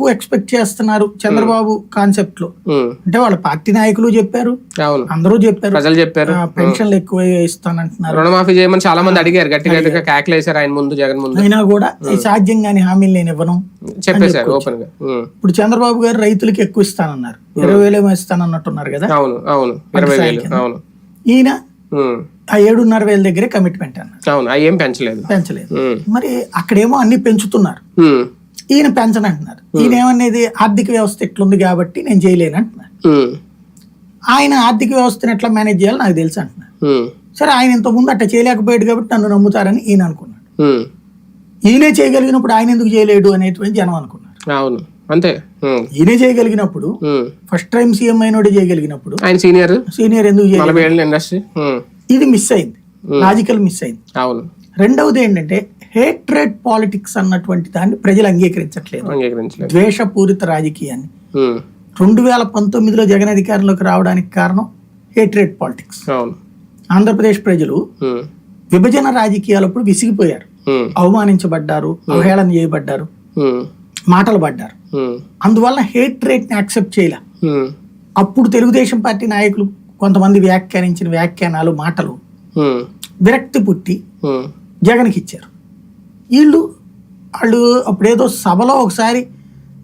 ఎక్కువ ఎక్స్పెక్ట్ చేస్తున్నారు చంద్రబాబు కాన్సెప్ట్లో. అంటే వాళ్ళ పార్టీ నాయకులు చెప్పారు. అందరూ చెప్పారు. ప్రజలు చెప్పారు. పెన్షన్లు ఎక్కువ ఇస్తానంటున్నారు. రుణమాఫీ చేయమని చాలా మంది అడిగారు. గట్టిగా కేకలేశారు ఆయన ముందు జగన్ ముందు. అయినా కూడా ఈ సాధ్యం కాని హామీలు నేను ఇవ్వను చెప్పేశారు ఓపెన్గా ఇప్పుడు చంద్రబాబు గారు రైతులకు ఎక్కువ ఇస్తానన్నారు. ఇరవై వేలేమో ఇస్తానన్నట్టున్నారు కదా? అవును అవును. ఇరవై వేలు అవును. ఈయన ఆ ఏడున్నర వేల దగ్గరే కమిట్మెంట్ అన్నారు. అవును అవి ఏం పెంచలేదు. పెంచలేదు. మరి అక్కడేమో అన్ని పెంచుతున్నారు. ఈయన పెంచనంటున్నారు ఈయన ఏమనేది ఆర్థిక వ్యవస్థ ఎట్లుంది కాబట్టి నేను చేయలేను అంటున్నారు ఉమ్, ఆయన ఆర్థిక వ్యవస్థను ఎట్లా మేనేజ్ చేయాలో నాకు తెలుసు అంటున్నారు. ఉమ్, సరే ఆయన ఇంత ముందు అట్లా చేయలేకపోయాడు కాబట్టి నన్ను నమ్ముతారని ఈయన అనుకున్నాడు. ఈయనే చేయగలిగినప్పుడు ఆయన ఎందుకు చేయలేడు అనేటువంటి జనం అనుకున్నారు. అవును. అంతే. ఈయనే చేయగలిగినప్పుడు. ఫస్ట్ టైం సీఎం అయినోడే చేయగలిగినప్పుడు ఆయన సీనియర్? సీనియర్ ఎందుకు ఇండస్ట్రీ ఇది మిస్ అయింది. లాజికల్ మిస్ అయింది. అవును. రెండవది ఏంటంటే హేట్రేట్ పాలిటిక్స్ అన్నటువంటి దాన్ని ప్రజలు అంగీకరించట్లేదు. ద్వేషపూరిత రాజకీయాన్ని. రెండు వేల పంతొమ్మిదిలో జగన్ అధికారంలోకి రావడానికి కారణం హేట్రేట్ పాలిటిక్స్ ఆంధ్రప్రదేశ్ ప్రజలు విభజన రాజకీయాలప్పుడు విసిగిపోయారు. అవమానించబడ్డారు అవహేళన చేయబడ్డారు మాటలు పడ్డారు. అందువల్ల హేట్ రేట్ని యాక్సెప్ట్ చేయలే. అప్పుడు తెలుగుదేశం పార్టీ నాయకులు కొంతమంది వ్యాఖ్యానించిన వ్యాఖ్యానాలు మాటలు విరక్తి పుట్టి జగన్కి ఇచ్చారు వీళ్ళు వాళ్ళు అప్పుడేదో సభలో ఒకసారి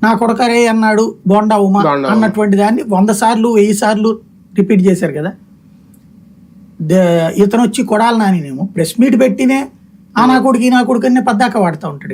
నా కొడకరే అన్నాడు బోండా ఉమా. అన్నటువంటి దాన్ని వంద సార్లు వెయ్యి సార్లు రిపీట్ చేశారు కదా. ఇతను వచ్చి కొడాలి నానినేమో. ప్రెస్ మీట్ పెట్టినే ఆ నా కొడుకు ఈ నా కొడుకు అనే పద్దాక వాడుతూ ఉంటాడు.